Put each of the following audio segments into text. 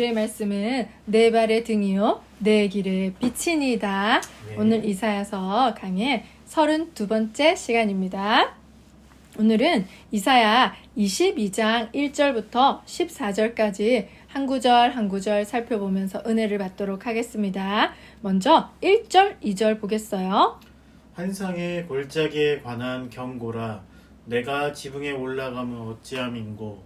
주의 말씀은 내 발의 등이요 내 길의 빛이니다. 네. 오늘 이사야서 강의 32번째 시간입니다. 오늘은 이사야 22장 1절부터 14절까지 한 구절 한 구절 살펴보면서 은혜를 받도록 하겠습니다. 먼저 1절, 2절 보겠어요. 환상의 골짜기에 관한 경고라 내가 지붕에 올라가면 어찌함인고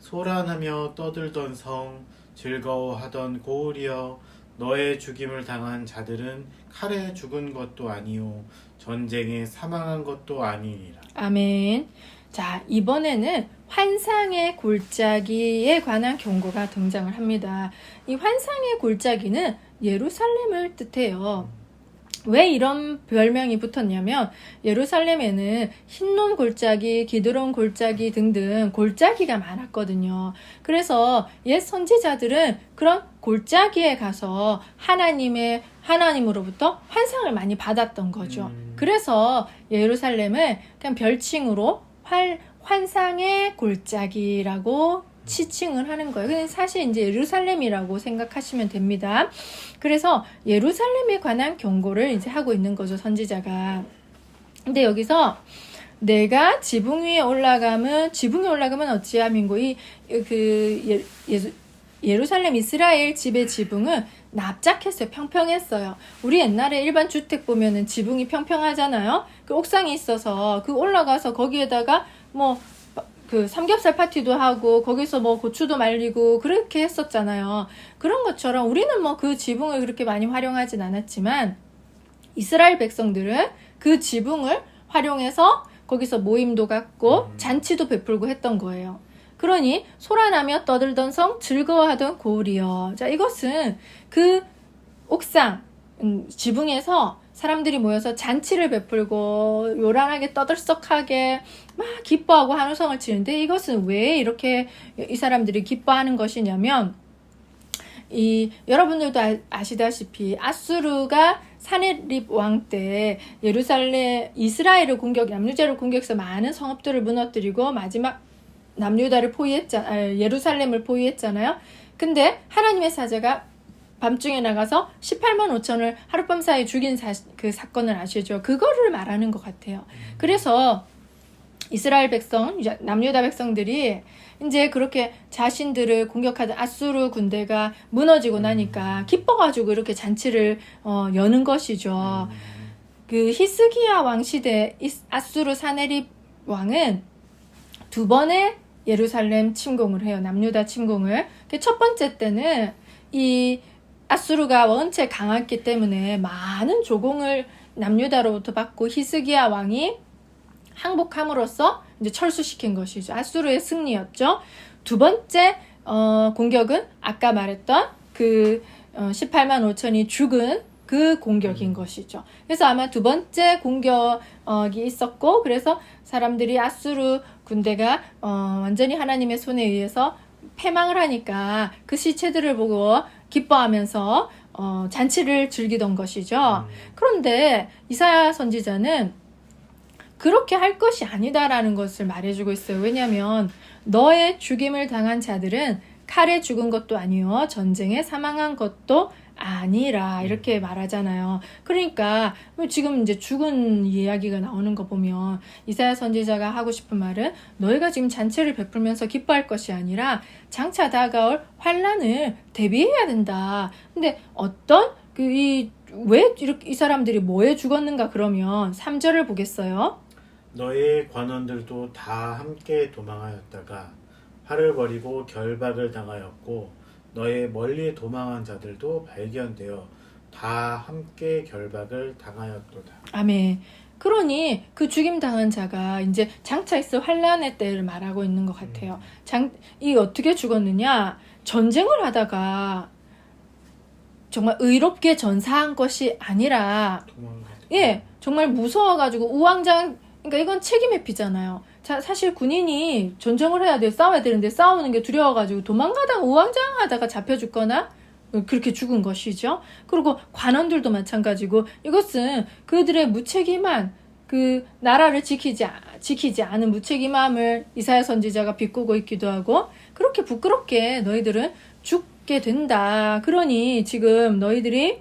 소란하며 떠들던 성 즐거워하던 고을이여 너의 죽임을 당한 자들은 칼에 죽은 것도 아니요 전쟁에 사망한 것도 아니니라 아멘. 자, 이번에는 환상의 골짜기에 관한 경고가 등장을 합니다. 이 환상의 골짜기는 예루살렘을 뜻해요. 왜 이런 별명이 붙었냐면 예루살렘에는 흰논 골짜기, 기드론 골짜기 등등 골짜기가 많았거든요. 그래서 옛 선지자들은 그런 골짜기에 가서 하나님의 하나님으로부터 환상을 많이 받았던 거죠. 음. 그래서 예루살렘을 그냥 별칭으로 활, 환상의 골짜기라고 치칭을 하는 거예요. 근데 사실 이제 예루살렘이라고 생각하시면 됩니다. 그래서 예루살렘에 관한 경고를 이제 하고 있는 거죠, 선지자가. 근데 여기서 내가 지붕 위에 올라가면 지붕에 올라가면 어찌함인고 이그 예, 예, 예루살렘 이스라엘 집의 지붕은 납작했어요. 평평했어요. 우리 옛날에 일반 주택 보면은 지붕이 평평하잖아요. 그 옥상이 있어서 그 올라가서 거기에다가 뭐 그 삼겹살 파티도 하고 거기서 뭐 고추도 말리고 그렇게 했었잖아요. 그런 것처럼 우리는 뭐 그 지붕을 그렇게 많이 활용하진 않았지만 이스라엘 백성들은 그 지붕을 활용해서 거기서 모임도 갖고 음. 잔치도 베풀고 했던 거예요. 그러니 소란하며 떠들던 성 즐거워하던 고울이여. 자 이것은 그 옥상 음, 지붕에서 사람들이 모여서 잔치를 베풀고 요란하게 떠들썩하게 막 기뻐하고 한우성을 치는데 이것은 왜 이렇게 이 사람들이 기뻐하는 것이냐면 이 여러분들도 아, 아시다시피 아수르가 사네립 왕 때 예루살렘 이스라엘을 공격 남유다를 공격해서 많은 성읍들을 무너뜨리고 마지막 남유다를 포위했잖아 아, 예루살렘을 포위했잖아요. 근데 하나님의 사자가 밤중에 나가서 18만 5천을 하룻밤 사이에 죽인 사, 그 사건을 아시죠? 그거를 말하는 것 같아요. 그래서 이스라엘 백성, 남유다 백성들이 이제 그렇게 자신들을 공격하던 아수르 군대가 무너지고 나니까 기뻐가지고 이렇게 잔치를 어, 여는 것이죠. 그 히스기야 왕 시대 아수르 사네립 왕은 두 번의 예루살렘 침공을 해요. 남유다 침공을. 그첫 번째 때는 이 아수르가 원체 강했기 때문에 많은 조공을 남유다로부터 받고 히스기야 왕이 항복함으로써 이제 철수시킨 것이죠. 아수르의 승리였죠. 두 번째 어, 공격은 아까 말했던 그 어, 18만 5천이 죽은 그 공격인 것이죠. 그래서 아마 두 번째 공격이 있었고, 그래서 사람들이 아수르 군대가 어, 완전히 하나님의 손에 의해서 패망을 하니까 그 시체들을 보고 기뻐하면서 어, 잔치를 즐기던 것이죠. 그런데 이사야 선지자는 그렇게 할 것이 아니다라는 것을 말해주고 있어요. 왜냐하면 너의 죽임을 당한 자들은 칼에 죽은 것도 아니요 전쟁에 사망한 것도 아니라 이렇게 말하잖아요. 그러니까 지금 이제 죽은 이야기가 나오는 거 보면 이사야 선지자가 하고 싶은 말은 너희가 지금 잔치를 베풀면서 기뻐할 것이 아니라 장차 다가올 환란을 대비해야 된다. 근데 어떤 그이 왜 이렇게 이 사람들이 뭐에 죽었는가 그러면 3절을 보겠어요. 너의 관원들도 다 함께 도망하였다가 활을 버리고 결박을 당하였고 너의 멀리 도망한 자들도 발견되어 다 함께 결박을 당하였도다. 아멘. 그러니 그 죽임 당한 자가 이제 장차 있을 환란의 때를 말하고 있는 것 같아요. 장, 이 어떻게 죽었느냐? 전쟁을 하다가 정말 의롭게 전사한 것이 아니라 도망가. 예, 정말 무서워가지고 우왕좌왕, 그러니까 이건 책임 회피잖아요. 자, 사실 군인이 전쟁을 해야 돼, 싸워야 되는데 싸우는 게 두려워가지고 도망가다가 우왕좌왕하다가 잡혀 죽거나 그렇게 죽은 것이죠. 그리고 관원들도 마찬가지고 이것은 그들의 무책임한 그 나라를 지키지 아- 지키지 않은 무책임함을 이사야 선지자가 비꼬고 있기도 하고 그렇게 부끄럽게 너희들은 죽 받게 된다. 그러니 지금 너희들이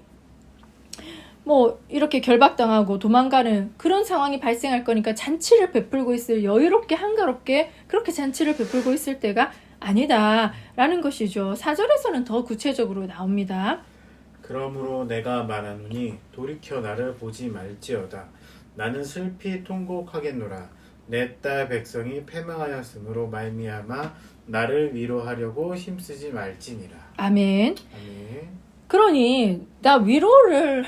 뭐 이렇게 결박당하고 도망가는 그런 상황이 발생할 거니까 잔치를 베풀고 있을 여유롭게 한가롭게 그렇게 잔치를 베풀고 있을 때가 아니다라는 것이죠. 사절에서는 더 구체적으로 나옵니다. 그러므로 내가 말하노니 돌이켜 나를 보지 말지어다. 나는 슬피 통곡하겠노라. 내 딸 백성이 패망하였으므로 말미암아 나를 위로하려고 힘쓰지 말지니라. 아멘. 아멘. 그러니 나 위로를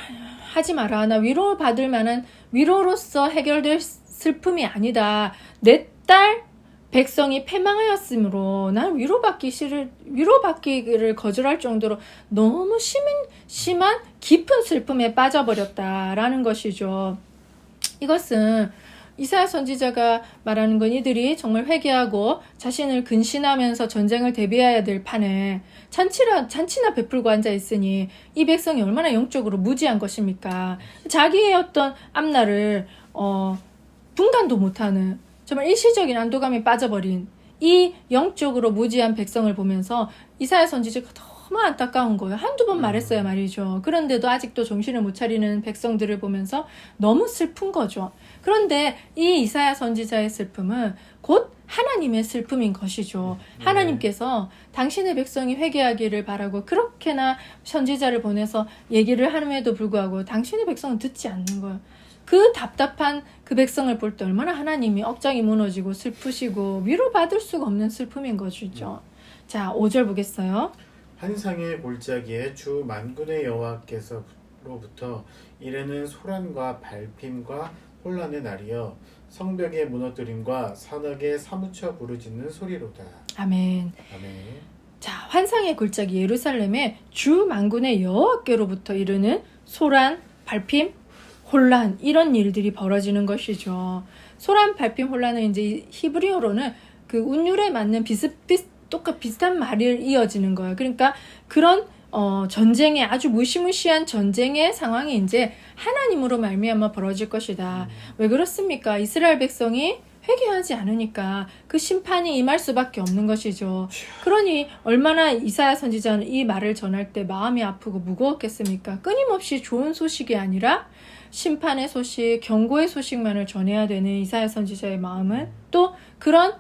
하지 마라. 나 위로 받을 만한 위로로서 해결될 슬픔이 아니다. 내 딸 백성이 패망하였으므로 난 위로받기 싫을 위로받기를 거절할 정도로 너무 심한 심한 깊은 슬픔에 빠져버렸다라는 것이죠. 이것은 이사야 선지자가 말하는 건 이들이 정말 회개하고 자신을 근신하면서 전쟁을 대비해야 될 판에 잔치라, 잔치나 베풀고 앉아 있으니 이 백성이 얼마나 영적으로 무지한 것입니까? 자기의 어떤 앞날을 어, 분간도 못하는 정말 일시적인 안도감에 빠져버린 이 영적으로 무지한 백성을 보면서 이사야 선지자가 너무 안타까운 거예요. 한두 번 말했어야 말이죠. 그런데도 아직도 정신을 못 차리는 백성들을 보면서 너무 슬픈 거죠. 그런데 이 이사야 선지자의 슬픔은 곧 하나님의 슬픔인 것이죠. 네. 하나님께서 당신의 백성이 회개하기를 바라고 그렇게나 선지자를 보내서 얘기를 함에도 불구하고 당신의 백성은 듣지 않는 거예요. 그 답답한 그 백성을 볼 때 얼마나 하나님이 억장이 무너지고 슬프시고 위로받을 수가 없는 슬픔인 것이죠. 자, 5절 보겠어요. 환상의 골짜기에 주 만군의 여호와께서로부터 이르는 소란과 발핌과 혼란의 날이여 성벽의 무너뜨림과 산악에 사무쳐 부르짖는 소리로다. 아멘. 아멘. 자, 환상의 골짜기 예루살렘에 주 만군의 여호와께로부터 이르는 소란, 발핌, 혼란 이런 일들이 벌어지는 것이죠. 소란, 발핌, 혼란은 이제 이 히브리어로는 그 운율에 맞는 비슷비슷 똑같 비슷한 말을 이어지는 거예요. 그러니까 그런 어, 전쟁의 아주 무시무시한 전쟁의 상황이 이제 하나님으로 말미암아 벌어질 것이다. 왜 그렇습니까? 이스라엘 백성이 회개하지 않으니까 그 심판이 임할 수밖에 없는 것이죠. 그러니 얼마나 이사야 선지자는 이 말을 전할 때 마음이 아프고 무거웠겠습니까? 끊임없이 좋은 소식이 아니라 심판의 소식, 경고의 소식만을 전해야 되는 이사야 선지자의 마음은 또 그런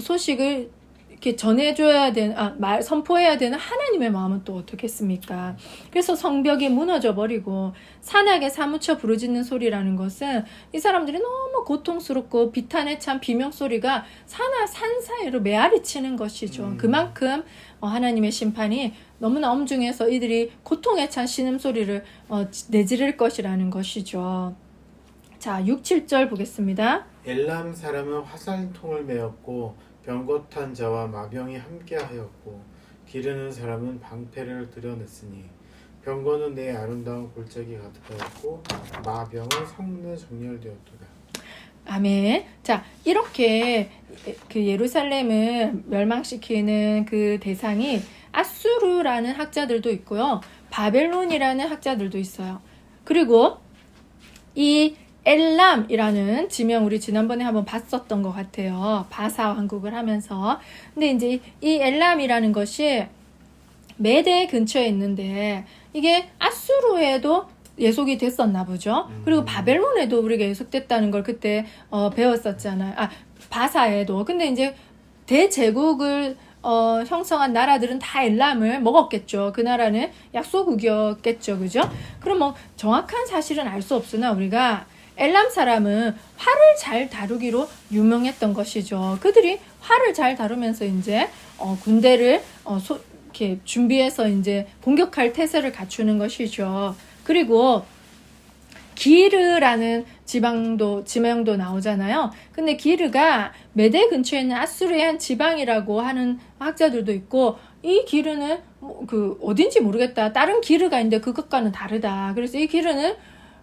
소식을 이렇게 전해줘야 되는, 아, 말, 선포해야 되는 하나님의 마음은 또 어떻겠습니까? 그래서 성벽이 무너져 버리고 산악에 사무쳐 부르짖는 소리라는 것은 이 사람들이 너무 고통스럽고 비탄에 찬 비명 소리가 산하, 산 사이로 메아리 치는 것이죠. 음. 그만큼 어, 하나님의 심판이 너무나 엄중해서 이들이 고통에 찬 신음 소리를 어, 내지를 것이라는 것이죠. 자, 6, 7절 보겠습니다. 엘람 사람은 화살통을 메었고 병거탄 자와 마병이 함께하였고 기르는 사람은 방패를 들여냈으니 병거는 내 아름다운 골짜기 가득하였고 마병은 성내 정렬되었도다. 아멘. 자, 이렇게 그 예루살렘을 멸망시키는 그 대상이 아수르라는 학자들도 있고요. 바벨론이라는 학자들도 있어요. 그리고 이 엘람이라는 지명 우리 지난번에 한번 봤었던 것 같아요. 바사 왕국을 하면서. 근데 이제 이 엘람이라는 것이 메대 근처에 있는데 이게 아수르에도 예속이 됐었나 보죠. 그리고 음. 바벨론에도 우리가 예속됐다는 걸 그때 어, 배웠었잖아요. 아 바사에도. 근데 이제 대제국을 어, 형성한 나라들은 다 엘람을 먹었겠죠. 그 나라는 약소국이었겠죠. 그죠? 그럼 뭐 정확한 사실은 알 수 없으나 우리가 엘람 사람은 활을 잘 다루기로 유명했던 것이죠. 그들이 활을 잘 다루면서 이제 어, 군대를 어, 소, 이렇게 준비해서 이제 공격할 태세를 갖추는 것이죠. 그리고 기르라는 지방도 지명도 나오잖아요. 근데 기르가 메대 근처에 있는 아수르의 한 지방이라고 하는 학자들도 있고 이 기르는 뭐그 어딘지 모르겠다. 다른 기르가 있는데 그것과는 다르다. 그래서 이 기르는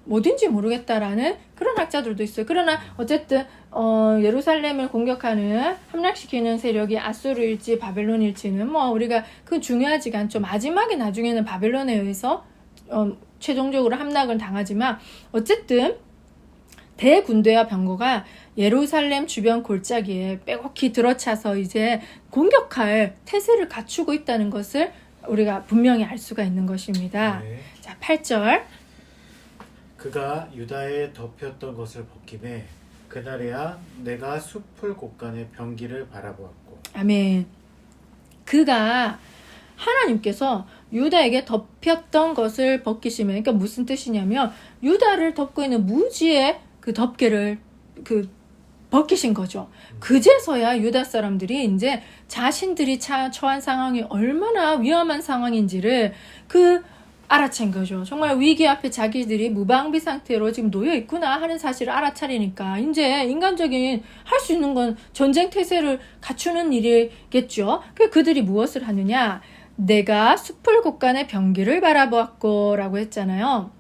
뭐든지 모르겠다라는 그런 학자들도 있어요. 그러나 어쨌든 어, 예루살렘을 공격하는 함락시키는 세력이 아수르일지 바벨론일지는 뭐 우리가 그 중요하지가 않죠. 마지막에 나중에는 바벨론에 의해서 어, 최종적으로 함락을 당하지만 어쨌든 대군대와 병거가 예루살렘 주변 골짜기에 빼곡히 들어차서 이제 공격할 태세를 갖추고 있다는 것을 우리가 분명히 알 수가 있는 것입니다. 네. 자, 8절. 그가 유다에 덮였던 것을 벗김에 그날에야 내가 숲을 곳간의 병기를 바라보았고 아멘. 그가 하나님께서 유다에게 덮였던 것을 벗기시면 그러니까 무슨 뜻이냐면 유다를 덮고 있는 무지의 그 덮개를 그 벗기신 거죠. 그제서야 유다 사람들이 이제 자신들이 차, 처한 상황이 얼마나 위험한 상황인지를 그 알아챈 거죠. 정말 위기 앞에 자기들이 무방비 상태로 지금 놓여 있구나 하는 사실을 알아차리니까 이제 인간적인 할 수 있는 건 전쟁 태세를 갖추는 일이겠죠. 그 그들이 무엇을 하느냐? 내가 숲을 곳간의 병기를 바라보았고라고 했잖아요.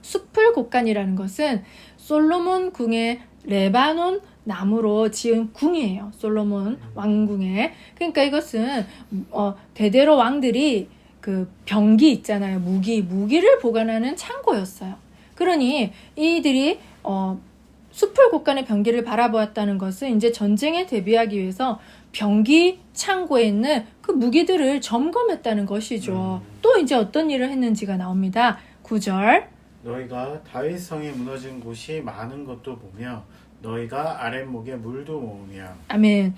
숲을 곳간이라는 것은 솔로몬 궁의 레바논 나무로 지은 궁이에요. 솔로몬 왕궁에. 그러니까 이것은 어, 대대로 왕들이 그 병기 있잖아요. 무기, 무기를 보관하는 창고였어요. 그러니 이들이 어, 숲을 곳간의 병기를 바라보았다는 것은 이제 전쟁에 대비하기 위해서 병기 창고에 있는 그 무기들을 점검했다는 것이죠. 음. 또 이제 어떤 일을 했는지가 나옵니다. 9절. 너희가 다윗 성이 무너진 곳이 많은 것도 보며 너희가 아랫목에 물도 모으며 아멘.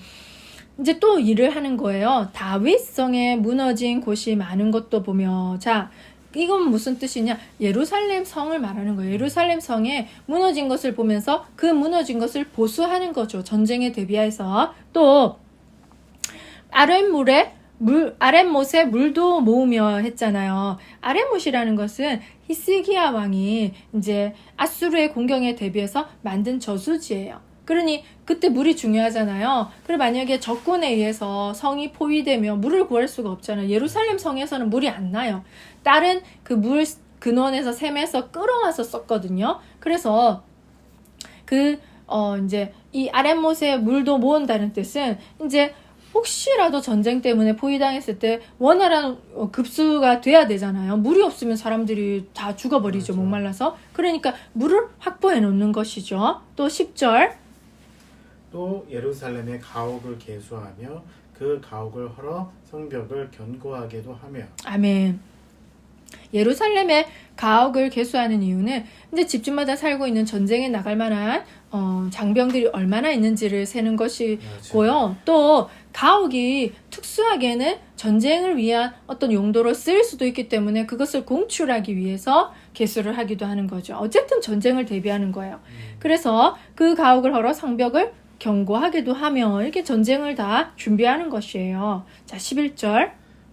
이제 또 일을 하는 거예요. 다윗성에 무너진 곳이 많은 것도 보며 자 이건 무슨 뜻이냐? 예루살렘 성을 말하는 거예요. 예루살렘 성에 무너진 것을 보면서 그 무너진 것을 보수하는 거죠. 전쟁에 대비해서 또 아랫물에 물 아랫못에 물도 모으며 했잖아요. 아랫못이라는 것은 히스기야 왕이 이제 아수르의 공경에 대비해서 만든 저수지예요. 그러니 그때 물이 중요하잖아요. 그리고 만약에 적군에 의해서 성이 포위되면 물을 구할 수가 없잖아요. 예루살렘 성에서는 물이 안 나요. 다른 그 물 근원에서 샘에서 끌어와서 썼거든요. 그래서 그 어 이제 이 아랫못에 물도 모은다는 뜻은 이제 혹시라도 전쟁 때문에 포위당했을 때 원활한 어, 급수가 돼야 되잖아요. 물이 없으면 사람들이 다 죽어버리죠. 맞아. 목말라서. 그러니까 물을 확보해 놓는 것이죠. 또 10절. 또 예루살렘의 가옥을 개수하며 그 가옥을 헐어 성벽을 견고하게도 하며 아멘. 예루살렘의 가옥을 개수하는 이유는 이제 집집마다 살고 있는 전쟁에 나갈 만한 어, 장병들이 얼마나 있는지를 세는 것이고요. 또 가옥이 특수하게는 전쟁을 위한 어떤 용도로 쓰일 수도 있기 때문에 그것을 공출하기 위해서 개수를 하기도 하는 거죠. 어쨌든 전쟁을 대비하는 거예요. 그래서 그 가옥을 헐어 성벽을 견고하게도 하며 이렇게 전쟁을 다 준비하는 것이에요. 자, 11절.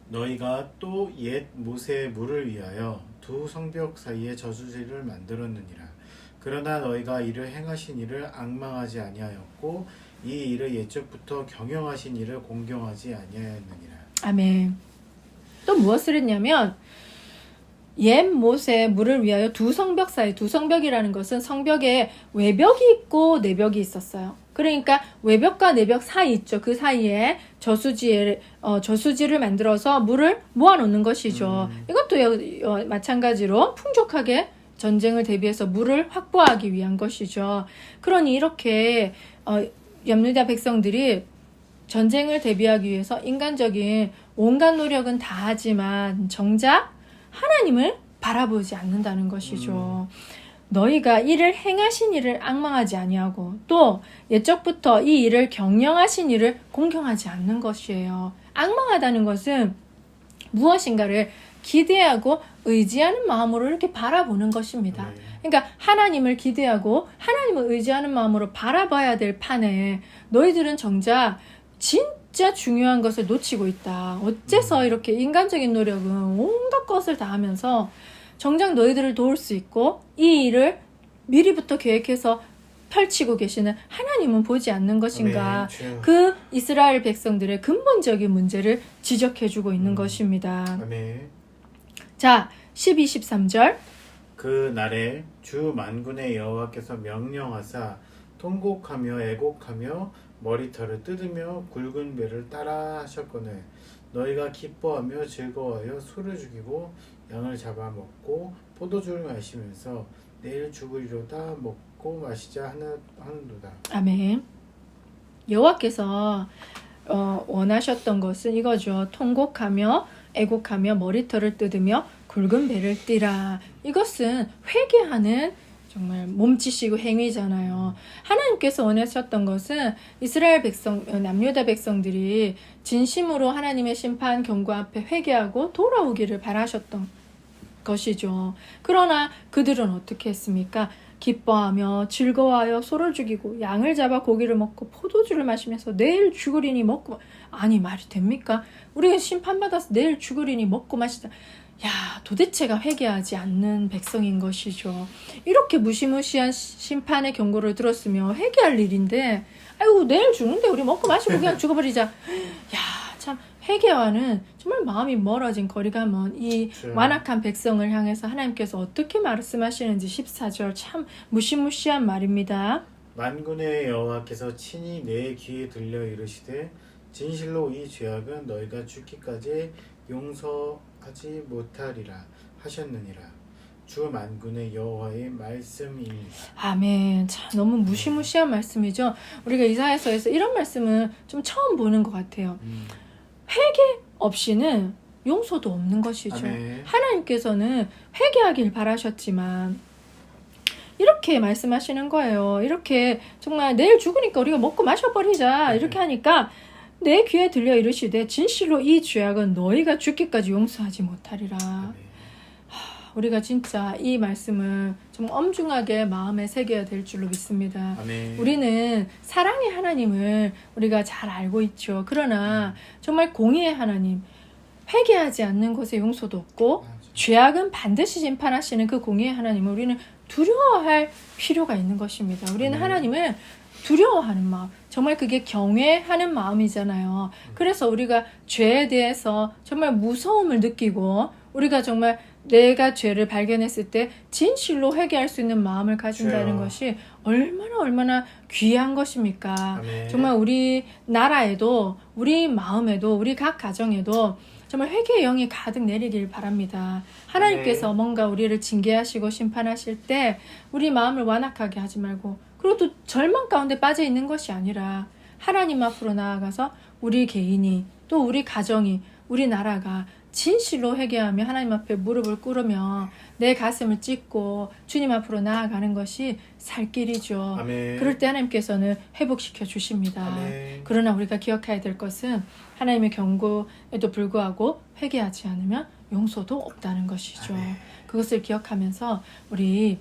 너희가 또 옛 모세의 물을 위하여 두 성벽 사이에 저수지를 만들었느니라. 그러나 너희가 이를 행하신 이를 악망하지 아니하였고 이 일을 옛적부터 경영하신 이를 공경하지 아니하였느니라. 아멘. 또 무엇을 했냐면 옛 못에 물을 위하여 두 성벽 사이 두 성벽이라는 것은 성벽에 외벽이 있고 내벽이 있었어요. 그러니까 외벽과 내벽 사이 있죠. 그 사이에 저수지에 어, 저수지를 만들어서 물을 모아 놓는 것이죠. 음. 이것도 마찬가지로 풍족하게 전쟁을 대비해서 물을 확보하기 위한 것이죠. 그러니 이렇게 어, 염누다 백성들이 전쟁을 대비하기 위해서 인간적인 온갖 노력은 다 하지만 정작 하나님을 바라보지 않는다는 것이죠. 너희가 이를 행하신 이를 악망하지 아니하고 또 옛적부터 이 일을 경영하신 이를 공경하지 않는 것이에요. 악망하다는 것은 무엇인가를 기대하고 의지하는 마음으로 이렇게 바라보는 것입니다. 네. 그러니까 하나님을 기대하고 하나님을 의지하는 마음으로 바라봐야 될 판에 너희들은 정작 진짜 중요한 것을 놓치고 있다. 어째서 이렇게 인간적인 노력은 온갖 것을 다 하면서 정작 너희들을 도울 수 있고 이 일을 미리부터 계획해서 펼치고 계시는 하나님은 보지 않는 것인가. 아멘. 주여. 그 이스라엘 백성들의 근본적인 문제를 지적해 주고 있는 음. 것입니다. 아멘. 자, 12, 13절. 그 날에 주 만군의 여호와께서 명령하사 통곡하며 애곡하며 머리털을 뜯으며 굵은 배를 따라 하셨거늘 너희가 기뻐하며 즐거워하여 소를 죽이고 양을 잡아먹고 포도주를 마시면서 내일 죽으리로다 먹고 마시자 하나 하는도다. 아멘. 여호와께서 어, 원하셨던 것은 이거죠. 통곡하며 애곡하며 머리털을 뜯으며 굵은 배를 띠라. 이것은 회개하는 정말 몸짓이고 행위잖아요. 하나님께서 원하셨던 것은 이스라엘 백성, 어, 남유다 백성들이 진심으로 하나님의 심판 경고 앞에 회개하고 돌아오기를 바라셨던 것이죠. 그러나 그들은 어떻게 했습니까? 기뻐하며 즐거워하여 소를 죽이고 양을 잡아 고기를 먹고 포도주를 마시면서 내일 죽으리니 먹고 아니 말이 됩니까? 우리가 심판받아서 내일 죽으리니 먹고 마시다. 야 도대체가 회개하지 않는 백성인 것이죠. 이렇게 무시무시한 시- 심판의 경고를 들었으면 회개할 일인데 아이고 내일 죽는데 우리 먹고 마시고 그냥 죽어버리자. 야참 회개와는 정말 마음이 멀어진 거리가 먼이 그렇죠. 완악한 백성을 향해서 하나님께서 어떻게 말씀하시는지 14절 참 무시무시한 말입니다. 만군의 여호와께서 친히 내 귀에 들려 이르시되 진실로 이 죄악은 너희가 죽기까지 용서하지 못하리라 하셨느니라 주 만군의 여호와의 말씀이니라 아멘. 참 너무 무시무시한 말씀이죠. 우리가 이사야서에서 이런 말씀은 좀 처음 보는 것 같아요. 음. 없이는 용서도 없는 것이죠. 아멘. 하나님께서는 회개하길 바라셨지만 이렇게 말씀하시는 거예요. 이렇게 정말 내일 죽으니까 우리가 먹고 마셔버리자 네. 이렇게 하니까 내 귀에 들려 이르시되 진실로 이 죄악은 너희가 죽기까지 용서하지 못하리라. 아멘. 우리가 진짜 이 말씀을 좀 엄중하게 마음에 새겨야 될 줄로 믿습니다. 아멘. 우리는 사랑의 하나님을 우리가 잘 알고 있죠. 그러나 정말 공의의 하나님, 회개하지 않는 곳에 용서도 없고 맞아. 죄악은 반드시 심판하시는 그 공의의 하나님을 우리는 두려워할 필요가 있는 것입니다. 우리는 아멘. 하나님을 두려워하는 마음, 정말 그게 경외하는 마음이잖아요. 그래서 우리가 죄에 대해서 정말 무서움을 느끼고 우리가 정말 내가 죄를 발견했을 때 진실로 회개할 수 있는 마음을 가진다는 주여. 것이 얼마나 얼마나 귀한 것입니까? 아멘. 정말 우리 나라에도 우리 마음에도 우리 각 가정에도 정말 회개의 영이 가득 내리길 바랍니다. 하나님께서 뭔가 우리를 징계하시고 심판하실 때 우리 마음을 완악하게 하지 말고 그리고 또 절망 가운데 빠져 있는 것이 아니라 하나님 앞으로 나아가서 우리 개인이 또 우리 가정이 우리 나라가 진실로 회개하며 하나님 앞에 무릎을 꿇으며 내 가슴을 찢고 주님 앞으로 나아가는 것이 살 길이죠. 아멘. 그럴 때 하나님께서는 회복시켜 주십니다. 아멘. 그러나 우리가 기억해야 될 것은 하나님의 경고에도 불구하고 회개하지 않으면 용서도 없다는 것이죠. 아멘. 그것을 기억하면서 우리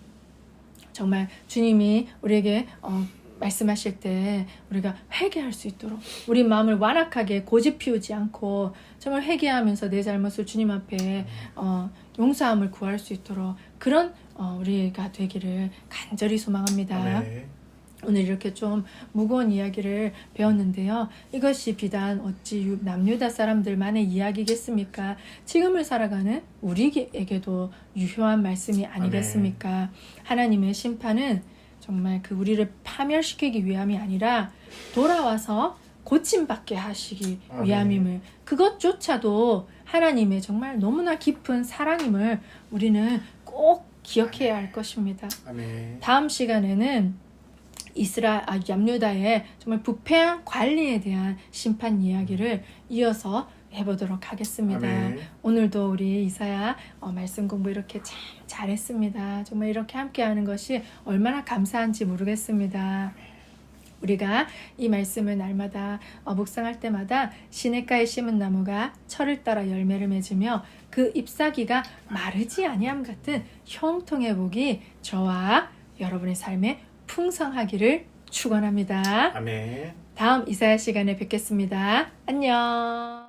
정말 주님이 우리에게 어, 말씀하실 때 우리가 회개할 수 있도록 우리 마음을 완악하게 고집 피우지 않고 정말 회개하면서 내 잘못을 주님 앞에 어, 용서함을 구할 수 있도록 그런 어, 우리가 되기를 간절히 소망합니다. 아멘. 오늘 이렇게 좀 무거운 이야기를 배웠는데요. 이것이 비단 어찌 유- 남유다 사람들만의 이야기겠습니까? 지금을 살아가는 우리에게도 유효한 말씀이 아니겠습니까? 하나님의 심판은 정말 그 우리를 파멸시키기 위함이 아니라 돌아와서 고침받게 하시기 아멘. 위함임을 그것조차도 하나님의 정말 너무나 깊은 사랑임을 우리는 꼭 기억해야 할 것입니다. 아멘. 다음 시간에는 이스라 아, 얌유다의 정말 부패한 관리에 대한 심판 이야기를 이어서 해보도록 하겠습니다. 아멘. 오늘도 우리 이사야 어, 말씀 공부 이렇게 참 잘했습니다. 정말 이렇게 함께하는 것이 얼마나 감사한지 모르겠습니다. 우리가 이 말씀을 날마다 어, 묵상할 때마다 시냇가에 심은 나무가 철을 따라 열매를 맺으며 그 잎사귀가 마르지 아니함 같은 형통의 복이 저와 여러분의 삶에 풍성하기를 축원합니다. 아멘. 다음 이사야 시간에 뵙겠습니다. 안녕.